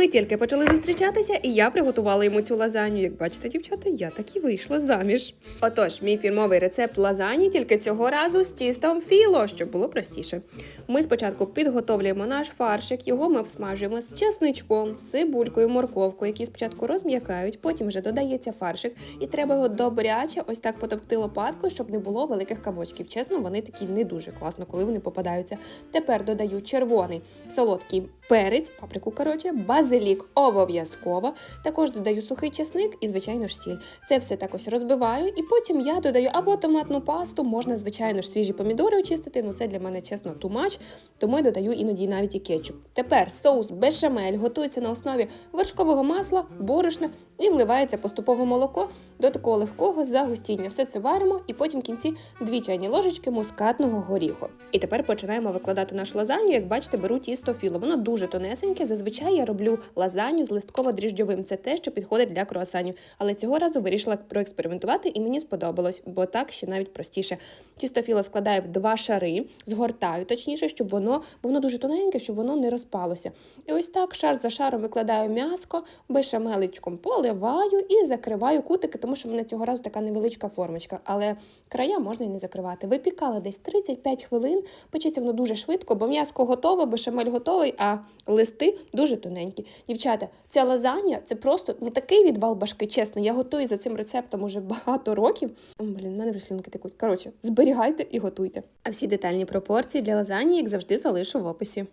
Ми тільки почали зустрічатися, і я приготувала йому цю лазанью. Як бачите, дівчата, я так і вийшла заміж. Отож, мій фірмовий рецепт лазані тільки цього разу з тістом філо, щоб було простіше. Ми спочатку підготовлюємо наш фаршик, його ми всмажуємо з чесничком, цибулькою, морковкою, які спочатку розм'якають, потім вже додається фаршик, і треба його добряче ось так потовкти лопаткою, щоб не було великих камочків. Чесно, вони такі не дуже класно, коли вони попадаються. Тепер додаю червоний солодкий перець, паприку, коротше, базилік обов'язково. Також додаю сухий чесник і, звичайно ж, сіль. Це все так ось розбиваю, і потім я додаю або томатну пасту, можна, звичайно ж, свіжі помідори очистити. Ну це для мене чесно тумач, тому я додаю іноді навіть і кетчуп. Тепер соус бешамель готується на основі вершкового масла, борошна і вливається поступово молоко до такого легкого загустіння. Все це варимо, і потім в кінці дві чайні ложечки мускатного горіху. І тепер починаємо викладати нашу лазанью. Як бачите, беру тісто філо. Воно дуже тонесеньке. Зазвичай я роблю лазанью з листково-дріжджовим. Це те, що підходить для круасанів. Але цього разу вирішила проекспериментувати, і мені сподобалось, бо так ще навіть простіше. Тісто філо складаю в два шари, згортаю точніше, щоб воно, воно дуже тоненьке, щоб воно не розпалося. І ось так шар за шаром викладаю м'яско, бешамеличком поливаю і закриваю кутики, тому що в мене цього разу така невеличка формочка, але края можна і не закривати. Випікала десь 35 хвилин, печеться воно дуже швидко, бо м'яско готове, бешамель готовий, а листи дуже тоненькі. Дівчата, ця лазанья це просто не такий відвал башки, чесно. Я готую за цим рецептом уже багато років. О, Блін, в мене вже слюнки текуть. Коротше, зберігайте і готуйте. А всі детальні пропорції для лазані, як завжди, залишу в описі.